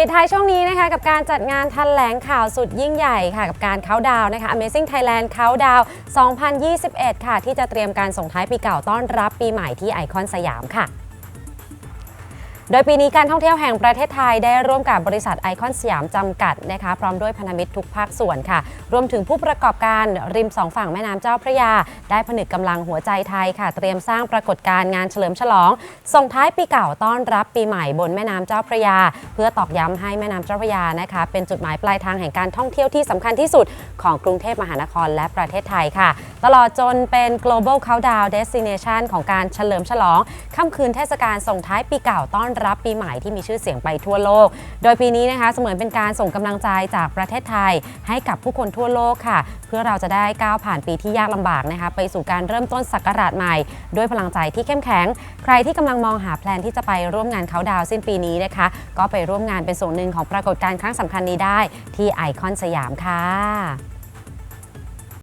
ปิดท้ายช่วงนี้นะคะกับการจัดงานแถลงข่าวสุดยิ่งใหญ่ค่ะ กับการเขาดาวนะคะ Amazing Thailand เขาดาว 2021 ค่ะ ที่จะเตรียมการส่งท้ายปีเก่าต้อนรับปีใหม่ที่ไอคอนสยามค่ะ โดยปีนี้การท่องเที่ยวแห่งประเทศไทยได้ร่วมกับบริษัทไอคอนสยามจำกัดนะคะพร้อมด้วยพันธมิตรทุกภาคส่วนค่ะ รวมถึงผู้ประกอบการริมสองฝั่งแม่น้ำเจ้าพระยา ได้ผนึกกำลังหัวใจไทยค่ะ เตรียมสร้างปรากฏการณ์งานเฉลิมฉลอง ส่งท้ายปีเก่าต้อนรับปีใหม่บนแม่น้ำเจ้าพระยา เพื่อตอกย้ำให้แม่น้ำเจ้าพระยานะคะ เป็นจุดหมายปลายทางแห่งการท่องเที่ยวที่สำคัญที่สุดของกรุงเทพมหานครและประเทศไทยค่ะ ตลอดจนเป็น global countdown destination ของการเฉลิมฉลองค่ำคืนเทศกาลส่งท้ายปีเก่าต้อนรับปีใหม่ที่มีชื่อเสียงไปทั่วโลก โดยปีนี้นะคะเสมือนเป็นการส่งกำลังใจจากประเทศไทย ให้กับผู้คนทั่วโลกค่ะ เพื่อเราจะได้ก้าวผ่านปีที่ยากลำบากนะคะ ไปสู่การเริ่มต้นศักราชใหม่ ด้วยพลังใจที่เข้มแข็ง ใครที่กำลังมองหาแพลนที่จะไปร่วมงานเขาดาวสิ้นปีนี้นะคะ ก็ไปร่วมงานเป็นส่วนหนึ่งของปรากฏการณ์ครั้งสำคัญนี้ได้ ที่ไอคอนสยามค่ะ